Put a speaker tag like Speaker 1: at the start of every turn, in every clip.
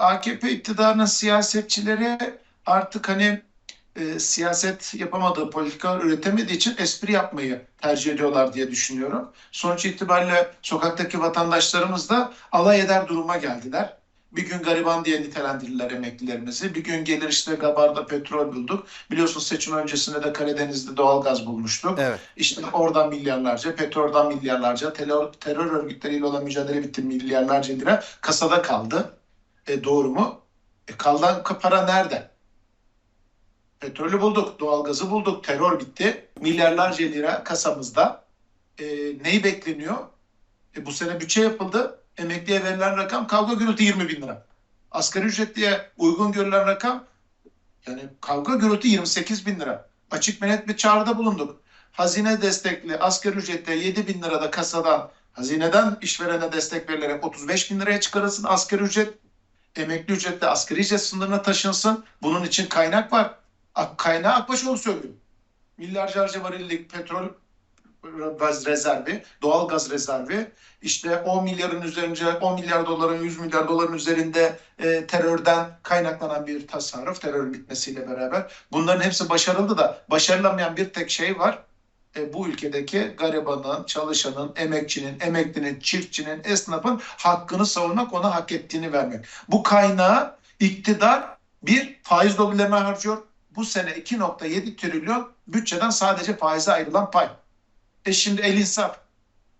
Speaker 1: AKP iktidarının siyasetçileri artık hani e, siyaset yapamadığı, politika üretemediği için espri yapmayı tercih ediyorlar diye düşünüyorum. Sonuç itibariyle sokaktaki vatandaşlarımız da alay eder duruma geldiler. Bir gün gariban diye nitelendirdiler emeklilerimizi. Bir gün gelir işte Gabar'da petrol bulduk. Biliyorsunuz seçim öncesinde de Karadeniz'de doğalgaz bulmuştuk.
Speaker 2: Evet.
Speaker 1: İşte oradan milyarlarca, petrolden milyarlarca, terör, terör örgütleriyle olan mücadele bitti milyarlarca lira kasada kaldı. E, doğru mu? E, kalan para nerede? Petrolü bulduk, doğalgazı bulduk, terör bitti. Milyarlarca lira kasamızda. E, neyi bekleniyor? E, bu sene bütçe yapıldı. Emekliye verilen rakam kavga gürültü 20 bin lira. Asgari ücretliye uygun görülen rakam yani kavga gürültü 28 bin lira. Açık ve bir çağrıda bulunduk. Hazine destekli asgari ücretle 7 bin lirada kasadan hazineden işverene destek verilerek 35 bin liraya çıkarılsın asgari ücret. Emekli ücretle asgari ücret sınırına taşınsın. Bunun için kaynak var. Kaynağı Akbaşoğlu söylüyor. Milyarlarca varillik petrol gaz rezervi, doğal gaz rezervi, işte 10 milyarın üzerince 10 milyar doların 100 milyar doların üzerinde e, terörden kaynaklanan bir tasarruf terörün bitmesiyle beraber. Bunların hepsi başarıldı da başarılamayan bir tek şey var. E, bu ülkedeki garibanın, çalışanın, emekçinin, emeklinin, çiftçinin, esnafın hakkını savunmak, ona hak ettiğini vermek. Bu kaynağı iktidar bir faiz lobilerine harcıyor. Bu sene 2.7 trilyon bütçeden sadece faize ayrılan pay. E şimdi el insaf.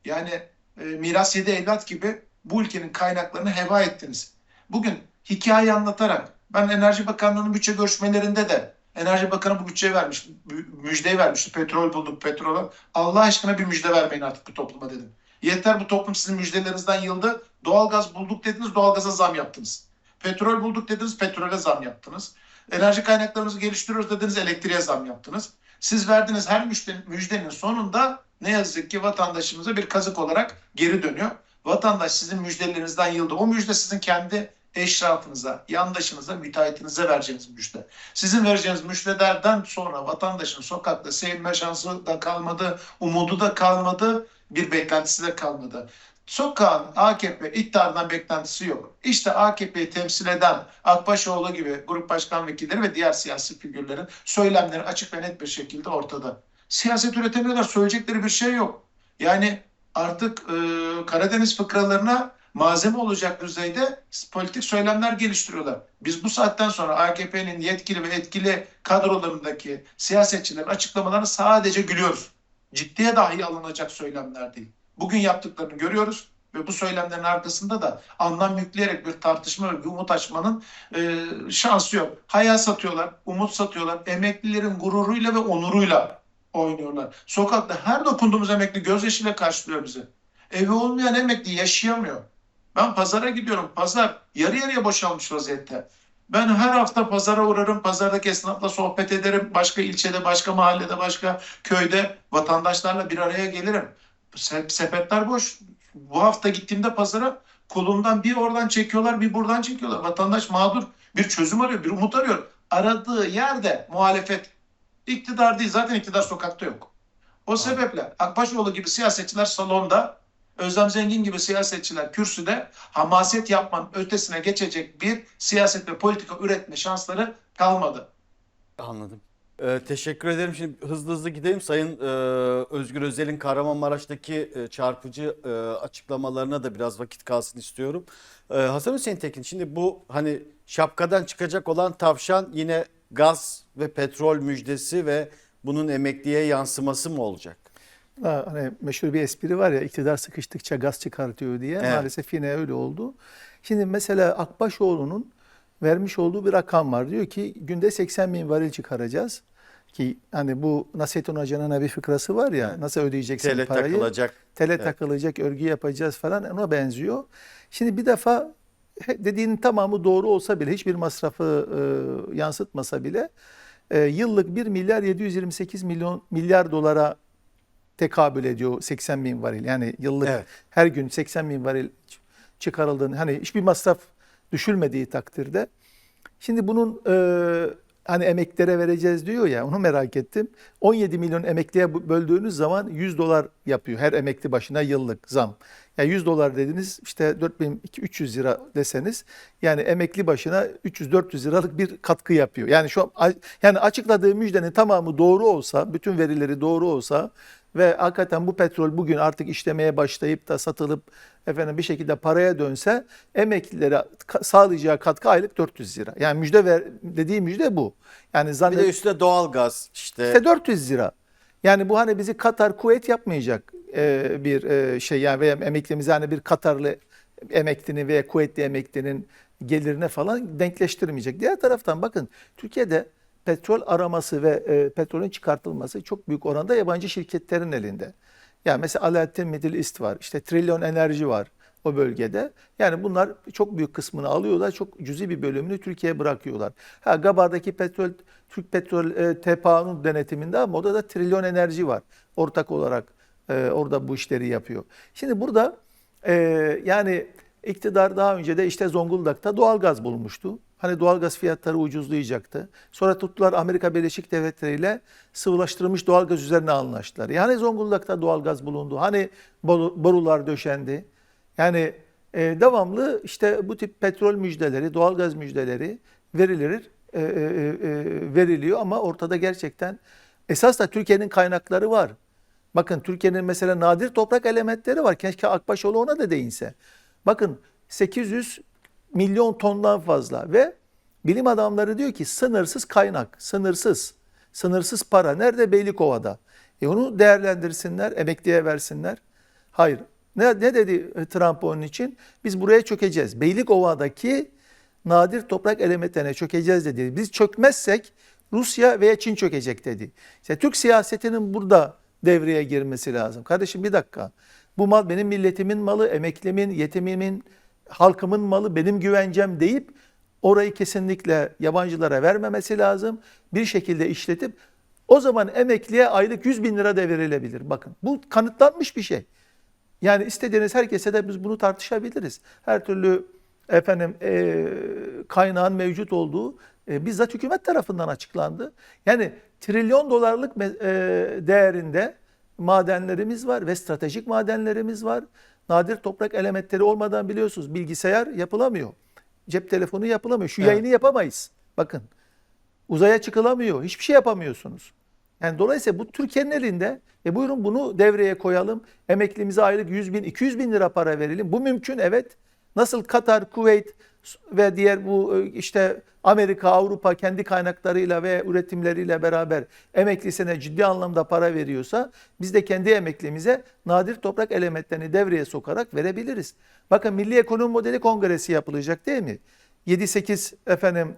Speaker 1: Yani e, miras yedi evlat gibi bu ülkenin kaynaklarını heba ettiniz. Bugün hikaye anlatarak ben Enerji Bakanlığı'nın bütçe görüşmelerinde de Enerji Bakanı bu bütçeyi vermiş, mü- müjdeyi vermişti. Petrol bulduk, petrol. Allah aşkına bir müjde vermeyin artık bu topluma dedim. Yeter bu toplum sizin müjdelerinizden yıldı. Doğalgaz bulduk dediniz, doğalgaza zam yaptınız. Petrol bulduk dediniz, petrole zam yaptınız. Enerji kaynaklarımızı geliştiriyoruz dediniz, elektriğe zam yaptınız. Siz verdiğiniz her müjdenin sonunda ne yazık ki vatandaşımıza bir kazık olarak geri dönüyor. Vatandaş sizin müjdelerinizden yıldı. O müjde sizin kendi eşrafınıza, yandaşınıza, müteahhitinize vereceğiniz müjde. Sizin vereceğiniz müjdelerden sonra vatandaşın sokakta sevilme şansı da kalmadı, umudu da kalmadı, bir beklentisi de kalmadı. Sokağın AKP iktidardan beklentisi yok. İşte AKP'yi temsil eden Akbaşoğlu gibi grup başkan vekilleri ve diğer siyasi figürlerin söylemleri açık ve net bir şekilde ortada. Siyaset üretemiyorlar, söyleyecekleri bir şey yok. Yani artık e, Karadeniz fıkralarına malzeme olacak düzeyde politik söylemler geliştiriyorlar. Biz bu saatten sonra AKP'nin yetkili ve etkili kadrolarındaki siyasetçilerin açıklamalarını sadece gülüyoruz. Ciddiye dahi alınacak söylemler değil. Bugün yaptıklarını görüyoruz ve bu söylemlerin arkasında da anlam yükleyerek bir tartışma ve bir umut açmanın e, şansı yok. Hayal satıyorlar, umut satıyorlar. Emeklilerin gururuyla ve onuruyla oynuyorlar. Sokakta her dokunduğumuz emekli gözyaşıyla karşılıyor bizi. Evi olmayan emekli yaşayamıyor. Ben pazara gidiyorum. Pazar yarı yarıya boşalmış vaziyette. Ben her hafta pazara uğrarım. Pazardaki esnafla sohbet ederim. Başka ilçede, başka mahallede, başka köyde vatandaşlarla bir araya gelirim. Se- sepetler boş. Bu hafta gittiğimde pazara kolumdan bir oradan çekiyorlar, bir buradan çekiyorlar. Vatandaş mağdur. Bir çözüm arıyor, bir umut arıyor. Aradığı yerde muhalefet. İktidar değil. Zaten iktidar sokakta yok. O sebeple Akbaşoğlu gibi siyasetçiler salonda, Özlem Zengin gibi siyasetçiler kürsüde hamaset yapmanın ötesine geçecek bir siyaset ve politika üretme şansları kalmadı.
Speaker 2: Anladım. Ee, teşekkür ederim. Şimdi hızlı hızlı gidelim. Sayın e, Özgür Özel'in Kahramanmaraş'taki e, çarpıcı e, açıklamalarına da biraz vakit kalsın istiyorum. Ee, Hasan Hüseyin Tekin, şimdi bu hani şapkadan çıkacak olan tavşan yine gaz ve petrol müjdesi ve bunun emekliye yansıması mı olacak?
Speaker 3: Ha, Hani meşhur bir espri var ya iktidar sıkıştıkça gaz çıkartıyor diye.
Speaker 2: Evet.
Speaker 3: Maalesef yine öyle oldu. Şimdi mesela Akbaşoğlu'nun vermiş olduğu bir rakam var. Diyor ki günde 80 bin varil çıkaracağız. Ki hani bu Nasrettin Hoca'nın bir fıkrası var ya
Speaker 2: Evet.
Speaker 3: nasıl ödeyeceksin
Speaker 2: Tele
Speaker 3: parayı?
Speaker 2: takılacak.
Speaker 3: Tele
Speaker 2: Evet.
Speaker 3: takılacak, örgü yapacağız falan ona benziyor. Şimdi bir defa dediğinin tamamı doğru olsa bile hiçbir masrafı e, yansıtmasa bile e, yıllık 1 milyar 728 milyon milyar dolara tekabül ediyor 80 bin varil. Yani yıllık
Speaker 2: Evet.
Speaker 3: her gün 80 bin varil çıkarıldığını hani hiçbir masraf düşülmediği takdirde. Şimdi bunun e, hani emeklilere vereceğiz diyor ya onu merak ettim. 17 milyon emekliye böldüğünüz zaman 100 dolar yapıyor her emekli başına yıllık zam. Yani 100 dolar dediniz işte 4300 lira deseniz yani emekli başına 300-400 liralık bir katkı yapıyor. Yani şu an yani açıkladığı müjdenin tamamı doğru olsa, bütün verileri doğru olsa ve hakikaten bu petrol bugün artık işlemeye başlayıp da satılıp efendim bir şekilde paraya dönse emeklilere sağlayacağı katkı aylık 400 lira. Yani müjde ver dediği müjde bu. Yani
Speaker 2: Bir
Speaker 3: zannet
Speaker 2: de üstüne doğalgaz işte.
Speaker 3: işte 400 lira. Yani bu hani bizi Katar, Kuveyt yapmayacak e, bir e, şey yani veya emeklimizi hani bir Katarlı emeklinin veya Kuveytli emeklinin gelirine falan denkleştirmeyecek. Diğer taraftan bakın Türkiye'de petrol araması ve e, petrolün çıkartılması çok büyük oranda yabancı şirketlerin elinde. Yani mesela Alaaddin Middle East var, işte Trillion Enerji var o bölgede. Yani bunlar çok büyük kısmını alıyorlar, çok cüzi bir bölümünü Türkiye'ye bırakıyorlar. Ha Gabar'daki petrol, Türk Petrol e, TPA'nın denetiminde ama orada da Trillion Enerji var. Ortak olarak e, orada bu işleri yapıyor. Şimdi burada e, yani iktidar daha önce de işte Zonguldak'ta doğalgaz bulmuştu. Hani doğalgaz fiyatları ucuzlayacaktı. Sonra tuttular Amerika Birleşik Devletleri ile sıvılaştırılmış doğalgaz üzerine anlaştılar. Yani Zonguldak'ta doğalgaz bulundu. Hani boru- borular döşendi. Yani e, devamlı işte bu tip petrol müjdeleri, doğalgaz müjdeleri verilir, e, e, e, veriliyor ama ortada gerçekten esas da Türkiye'nin kaynakları var. Bakın Türkiye'nin mesela nadir toprak elementleri var. Keşke Akbaşoğlu ona da değinse. Bakın 800 milyon tondan fazla ve bilim adamları diyor ki sınırsız kaynak, sınırsız, sınırsız para. Nerede? Beylikova'da. E onu değerlendirsinler, emekliye versinler. Hayır. Ne, ne dedi Trump onun için? Biz buraya çökeceğiz. Beylikova'daki nadir toprak elementlerine çökeceğiz dedi. Biz çökmezsek Rusya veya Çin çökecek dedi. İşte Türk siyasetinin burada devreye girmesi lazım. Kardeşim bir dakika. Bu mal benim milletimin malı, emeklimin, yetimimin, halkımın malı, benim güvencem deyip orayı kesinlikle yabancılara vermemesi lazım. Bir şekilde işletip o zaman emekliye aylık 100 bin lira da verilebilir. Bakın bu kanıtlanmış bir şey. Yani istediğiniz herkese de biz bunu tartışabiliriz. Her türlü efendim e, kaynağın mevcut olduğu e, bizzat hükümet tarafından açıklandı. Yani trilyon dolarlık e, değerinde madenlerimiz var ve stratejik madenlerimiz var. Nadir toprak elementleri olmadan biliyorsunuz bilgisayar yapılamıyor. Cep telefonu yapılamıyor. Şu
Speaker 2: Evet.
Speaker 3: yayını yapamayız. Bakın uzaya çıkılamıyor. Hiçbir şey yapamıyorsunuz. Yani dolayısıyla bu Türkiye'nin elinde. E buyurun bunu devreye koyalım. Emeklimize aylık 100 bin, 200 bin lira para verelim. Bu mümkün evet. Nasıl Katar, Kuveyt ve diğer bu e, işte Amerika, Avrupa kendi kaynaklarıyla ve üretimleriyle beraber emeklisine ciddi anlamda para veriyorsa biz de kendi emeklimize nadir toprak elementlerini devreye sokarak verebiliriz. Bakın Milli Ekonomi Modeli Kongresi yapılacak değil mi? 7-8 efendim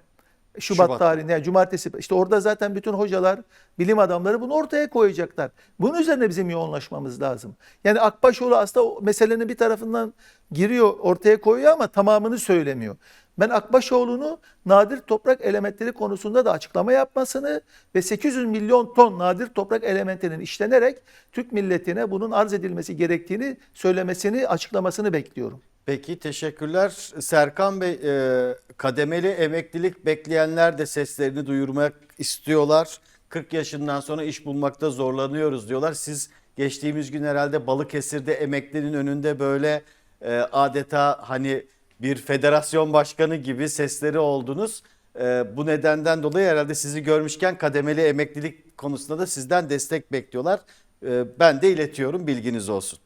Speaker 3: Şubat,
Speaker 2: Şubat.
Speaker 3: tarihinde yani cumartesi işte orada zaten bütün hocalar, bilim adamları bunu ortaya koyacaklar. Bunun üzerine bizim yoğunlaşmamız lazım. Yani Akbaşoğlu aslında o meselenin bir tarafından giriyor, ortaya koyuyor ama tamamını söylemiyor. Ben Akbaşoğlu'nu nadir toprak elementleri konusunda da açıklama yapmasını ve 800 milyon ton nadir toprak elementinin işlenerek Türk milletine bunun arz edilmesi gerektiğini söylemesini, açıklamasını bekliyorum.
Speaker 2: Peki teşekkürler. Serkan Bey e, kademeli emeklilik bekleyenler de seslerini duyurmak istiyorlar. 40 yaşından sonra iş bulmakta zorlanıyoruz diyorlar. Siz geçtiğimiz gün herhalde Balıkesir'de emeklinin önünde böyle e, adeta hani bir federasyon başkanı gibi sesleri oldunuz. E, bu nedenden dolayı herhalde sizi görmüşken kademeli emeklilik konusunda da sizden destek bekliyorlar. E, ben de iletiyorum bilginiz olsun.